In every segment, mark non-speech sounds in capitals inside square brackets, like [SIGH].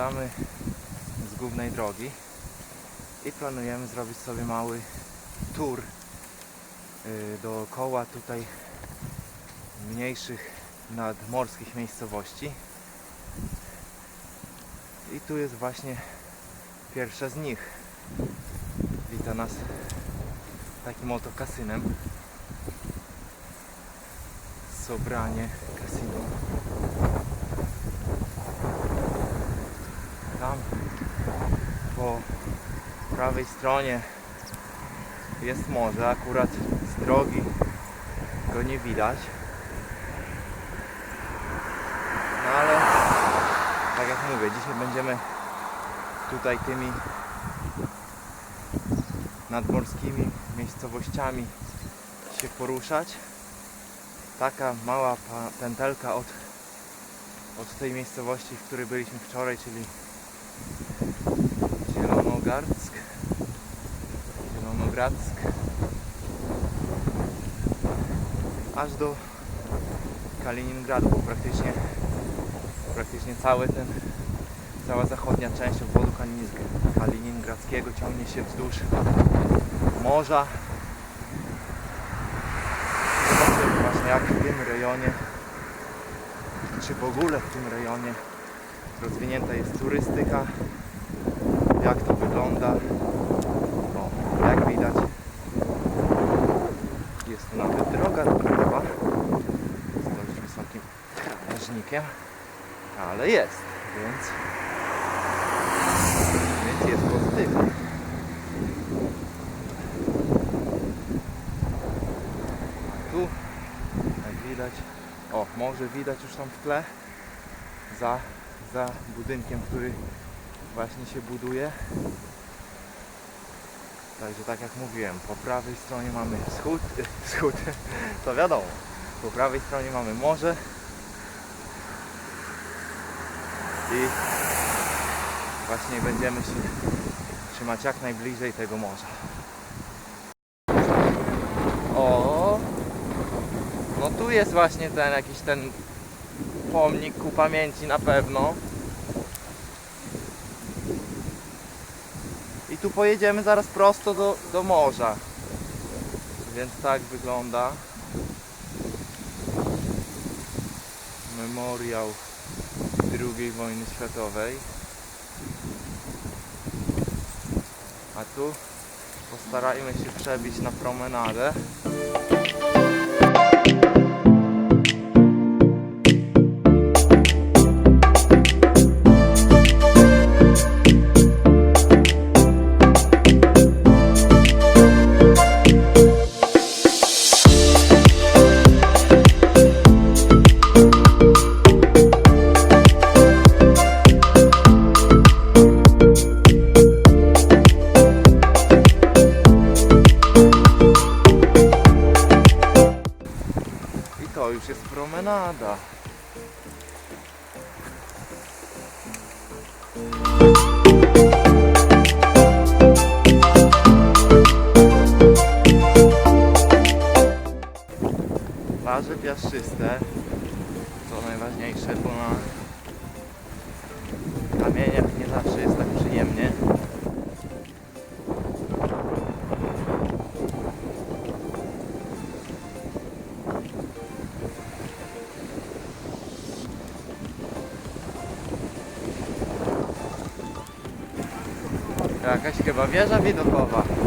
zjeżdżamy z głównej drogi i planujemy zrobić sobie mały tour y, dookoła tutaj mniejszych nadmorskich miejscowości. I tu jest właśnie pierwsza z nich. Wita nas takim oto kasynem. Sobranie Casino. Tam po prawej stronie jest morze, akurat z drogi go nie widać. No ale tak jak mówię, dzisiaj będziemy tutaj tymi nadmorskimi miejscowościami się poruszać. Taka mała pętelka od, od tej miejscowości, w której byliśmy wczoraj, czyli Zielonogardsk. Zielonogradzk. Aż do Kaliningradu, bo praktycznie, praktycznie cały ten, cała zachodnia część obwodu Kaliningradzkiego ciągnie się wzdłuż morza. Zobaczymy właśnie jak w tym rejonie, czy w ogóle w tym rejonie rozwinięta jest turystyka, jak to wygląda. O, jak widać jest tu nawet droga rowerowa z dość wysokim krawężnikiem, ale jest, więc, więc jest pozytywnie. A tu, jak widać, o, może widać już tam w tle, za, za budynkiem, który właśnie się buduje. Także tak jak mówiłem, po prawej stronie mamy wschód, [LAUGHS] wschód, to wiadomo. Po prawej stronie mamy morze i właśnie będziemy się trzymać jak najbliżej tego morza. O, no tu jest właśnie ten jakiś ten pomnik ku pamięci na pewno. Tu pojedziemy zaraz prosto do, do morza. Więc tak wygląda. Memoriał II wojny światowej. A tu postarajmy się przebić na promenadę. Plaże piaszczyste, co najważniejsze, bo na kamieniach nie zawsze jest tak przyjemnie. Jakaś chyba wieża widokowa.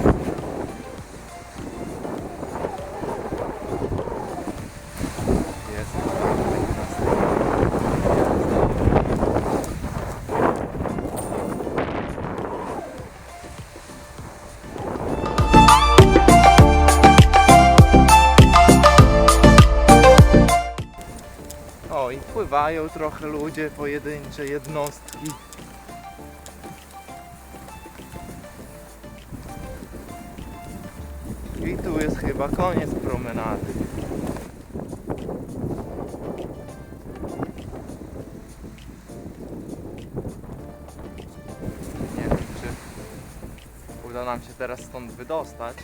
O i pływają trochę ludzie, pojedyncze jednostki. I tu jest chyba koniec promenady. Nie wiem, czy uda nam się teraz stąd wydostać.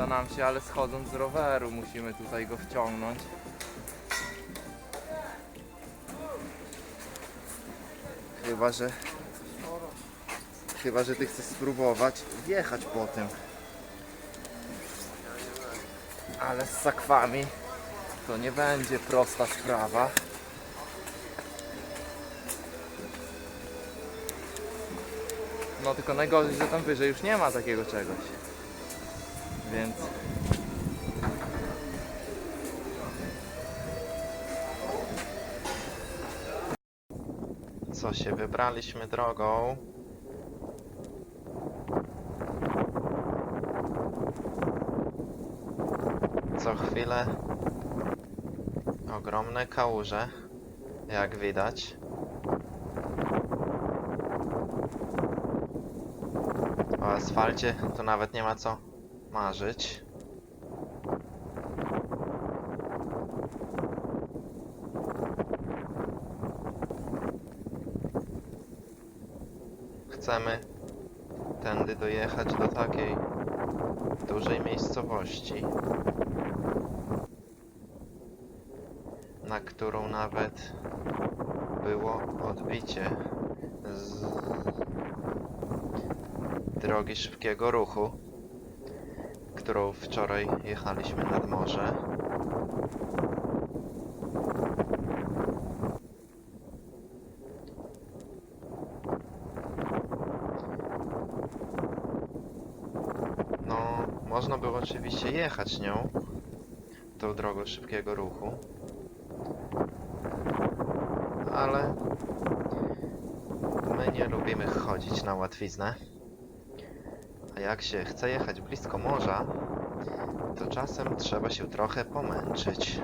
Uda nam się, ale schodząc z roweru musimy tutaj go wciągnąć. Chyba, że... Chyba, że ty chcesz spróbować wjechać po tym. Ale z sakwami to nie będzie prosta sprawa. No tylko najgorzej, że tam wyżej już nie ma takiego czegoś. Więc... Co się wybraliśmy drogą? Co chwilę ogromne kałuże, jak widać. O asfalcie to nawet nie ma co marzyć. Chcemy tędy dojechać do takiej dużej miejscowości, na którą nawet było odbicie z drogi szybkiego ruchu, którą wczoraj jechaliśmy nad morze. No, można było oczywiście jechać nią, tą drogą szybkiego ruchu, ale my nie lubimy chodzić na łatwiznę. A jak się chce jechać blisko morza, to czasem trzeba się trochę pomęczyć.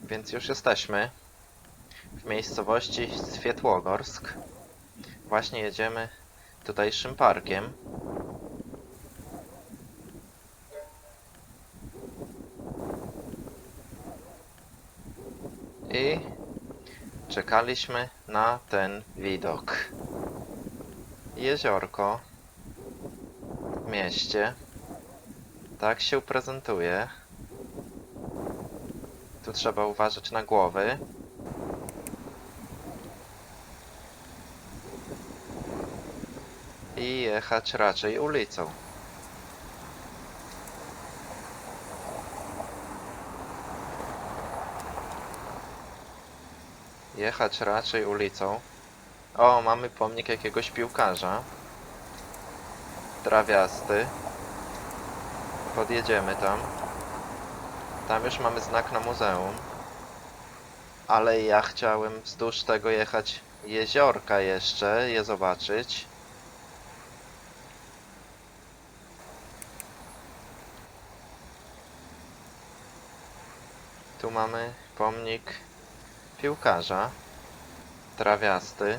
Więc już jesteśmy w miejscowości Swietłogorsk. Właśnie jedziemy tutejszym parkiem. I czekaliśmy na ten widok jeziorko w mieście. Tak się prezentuje. Tu trzeba uważać na głowy. I jechać raczej ulicą. Jechać raczej ulicą. O, mamy pomnik jakiegoś piłkarza. Trawiasty. Podjedziemy tam. Tam już mamy znak na muzeum. Ale ja chciałem wzdłuż tego jechać jeziorka jeszcze, je zobaczyć. Tu mamy pomnik piłkarza. Trawiasty.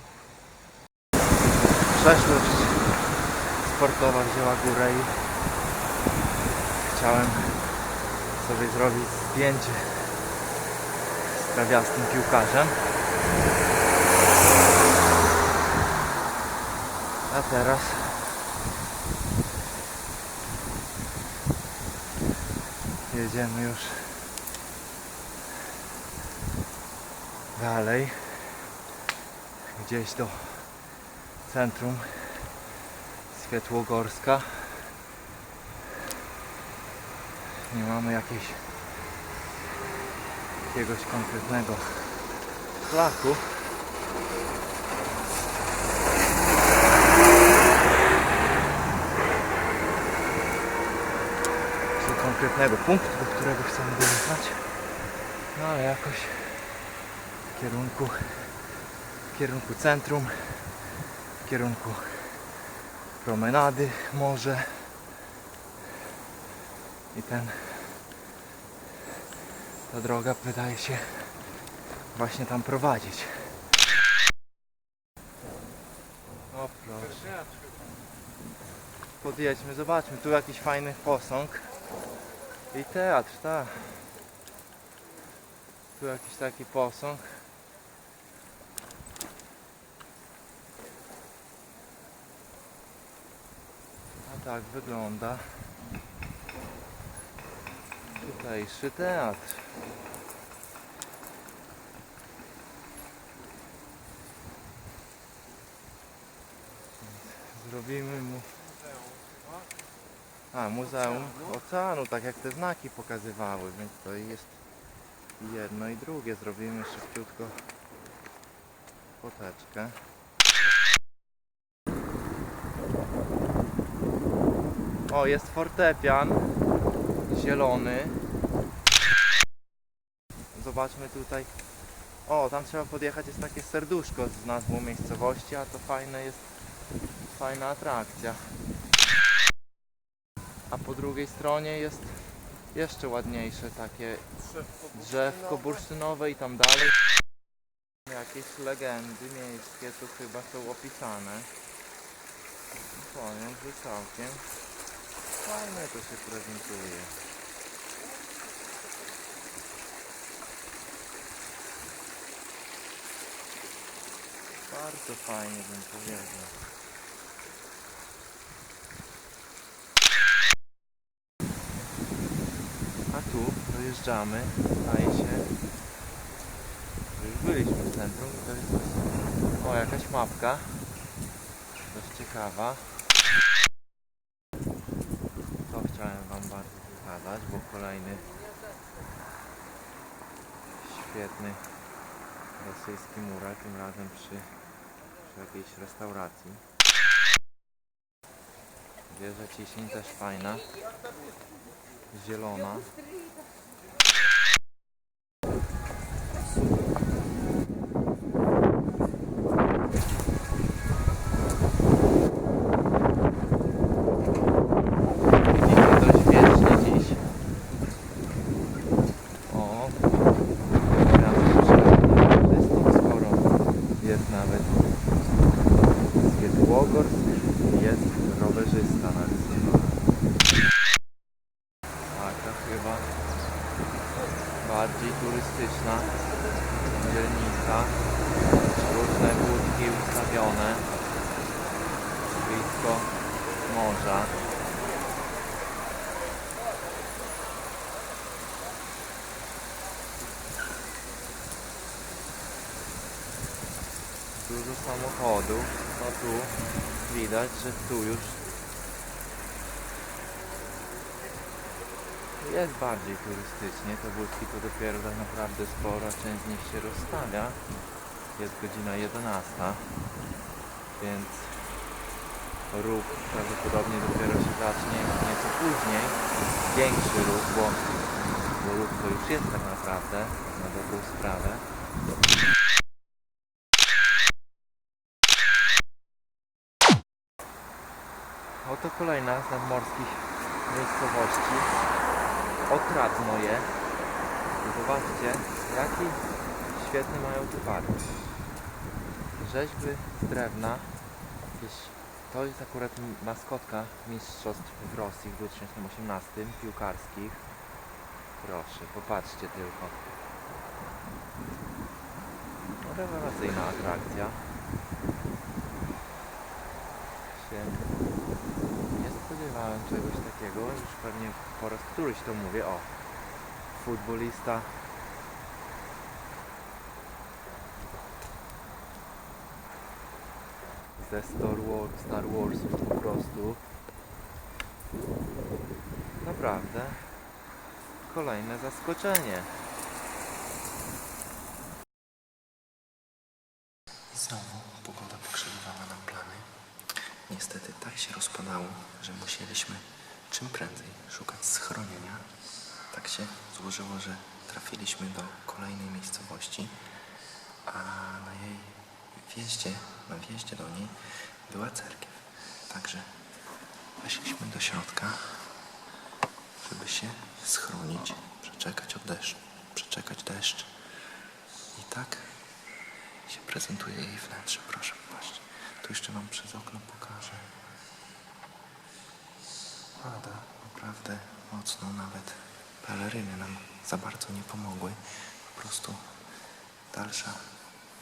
Przeszłość sportowa wzięła górę i chciałem sobie zrobić zdjęcie z trawiastym piłkarzem. A teraz jedziemy już dalej gdzieś do centrum Świetłogorska. Nie mamy jakiejś, jakiegoś konkretnego szlaku. Czy konkretnego punktu, do którego chcemy dojechać. No ale jakoś w kierunku w kierunku centrum, w kierunku promenady może i ten ta droga wydaje się właśnie tam prowadzić. O proszę. Podjedźmy, zobaczmy, tu jakiś fajny posąg i teatr, tak. Tu jakiś taki posąg. A tak wygląda tutejszy teatr. Zrobimy mu... A, Muzeum Oceanu, tak jak te znaki pokazywały, więc to jest jedno i drugie. Zrobimy szybciutko foteczkę. O, jest fortepian zielony. Zobaczmy tutaj. O, tam trzeba podjechać, jest takie serduszko z nazwą miejscowości, a to fajne jest, fajna atrakcja. A po drugiej stronie jest jeszcze ładniejsze takie drzewko bursztynowe i tam dalej. Jakieś legendy miejskie tu chyba są opisane. Powiem, że całkiem fajne to się prezentuje. Bardzo fajnie bym powiedział. A tu dojeżdżamy, staje się. Już byliśmy w centrum, to jest o jakaś mapka. Dość ciekawa. To chciałem wam bardzo pokazać, bo kolejny świetny rosyjski mural, tym razem przy, jakiejś restauracji. Wieża ciśnień też fajna, zielona. Widzimy dość wiecznie dziś. O, artystów sporo jest nawet. Swiedłogorsk jest rowerzysta narysowany. Taka chyba bardziej turystyczna dzielnica. Różne budki ustawione blisko morza. Dużo samochodów. No tu widać, że tu już jest bardziej turystycznie. Te budki to dopiero tak naprawdę spora część z nich się rozstawia. Jest godzina 11, więc ruch prawdopodobnie dopiero się zacznie nieco później. Większy ruch, bo, bo ruch to już jest tak naprawdę na dobrą sprawę. Oto kolejna z nadmorskich miejscowości. Otradnoje. I Zobaczcie, jaki świetny mają tu park. Rzeźby z drewna. Jakieś, to jest akurat maskotka mistrzostw w Rosji w 2018 piłkarskich. Proszę, popatrzcie tylko. Rewelacyjna atrakcja. Się nie spodziewałem czegoś takiego, już pewnie po raz któryś to mówię, o, futbolista ze Star, War, Star Warsów po prostu naprawdę kolejne zaskoczenie. I znowu pogoda pokrzywowała nam plany. Niestety tak się rozpadało, że musieliśmy czym prędzej szukać schronienia. Tak się złożyło, że trafiliśmy do kolejnej miejscowości, a na jej wjeździe, na wjeździe do niej była cerkiew. Także weszliśmy do środka, żeby się schronić, przeczekać od deszcz, przeczekać deszcz. I tak się prezentuje jej wnętrze. Proszę, patrzcie. Tu jeszcze Wam przez okno pokażę. Pada naprawdę mocno, nawet peleryny nam za bardzo nie pomogły. Po prostu dalsza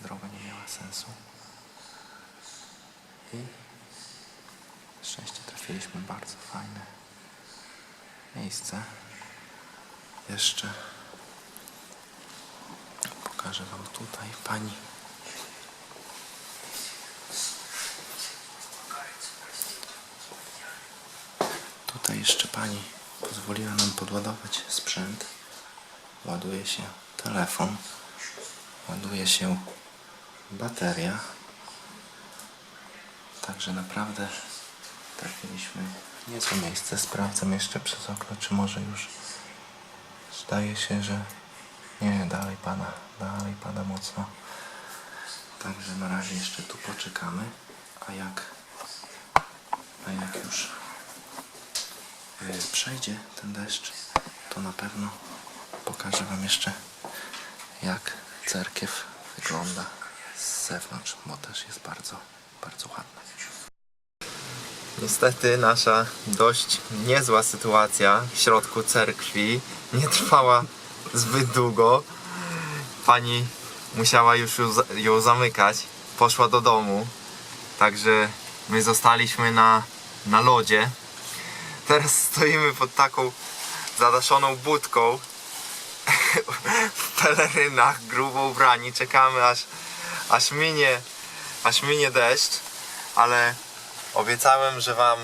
droga nie miała sensu. I szczęście trafiło. załatwiliśmy bardzo fajne miejsce. Jeszcze pokażę Wam tutaj pani. Tutaj jeszcze pani pozwoliła nam podładować sprzęt. Ładuje się telefon, ładuje się bateria. Także naprawdę trafiliśmy w niezłe miejsce. Sprawdzam jeszcze przez okno, czy może już zdaje się, że nie, dalej pada, dalej pada mocno. Także na razie jeszcze tu poczekamy, a jak, a jak już yy, przejdzie ten deszcz, to na pewno pokażę Wam jeszcze jak cerkiew wygląda z zewnątrz, bo też jest bardzo, bardzo ładna. Niestety nasza dość niezła sytuacja w środku cerkwi nie trwała zbyt długo. Pani musiała już ją, za- ją zamykać, poszła do domu, także my zostaliśmy na, na lodzie. Teraz stoimy pod taką zadaszoną budką [LAUGHS] w pelerynach, grubo ubrani, czekamy aż, aż minie, aż minie deszcz, ale obiecałem, że wam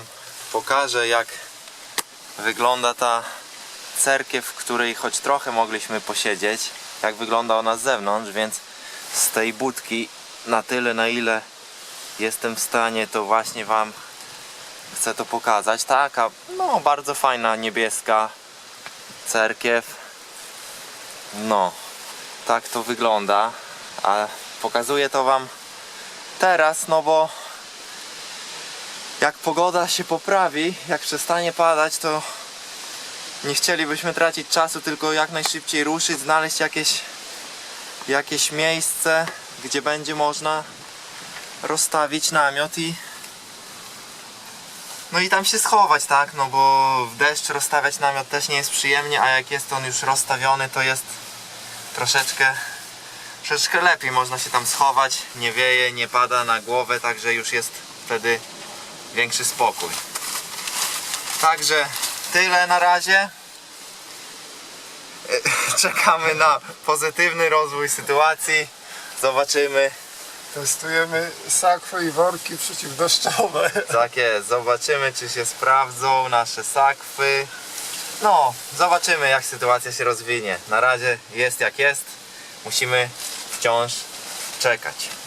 pokażę jak wygląda ta cerkiew, w której choć trochę mogliśmy posiedzieć, jak wygląda ona z zewnątrz, więc z tej budki na tyle na ile jestem w stanie to właśnie wam chcę to pokazać. Taka no bardzo fajna niebieska cerkiew. No, tak to wygląda. A pokazuję to wam teraz, no bo jak pogoda się poprawi, jak przestanie padać, to nie chcielibyśmy tracić czasu, tylko jak najszybciej ruszyć, znaleźć jakieś, jakieś miejsce, gdzie będzie można rozstawić namiot i no i tam się schować, tak? No bo w deszcz rozstawiać namiot też nie jest przyjemnie, a jak jest on już rozstawiony, to jest troszeczkę troszeczkę lepiej można się tam schować, nie wieje, nie pada na głowę, także już jest wtedy większy spokój. Także tyle na razie. [LAUGHS] Czekamy na pozytywny rozwój sytuacji. Zobaczymy. Testujemy sakwy i worki przeciwdeszczowe. [LAUGHS] Tak jest, zobaczymy czy się sprawdzą nasze sakwy. No, zobaczymy jak sytuacja się rozwinie. Na razie jest jak jest. Musimy wciąż czekać.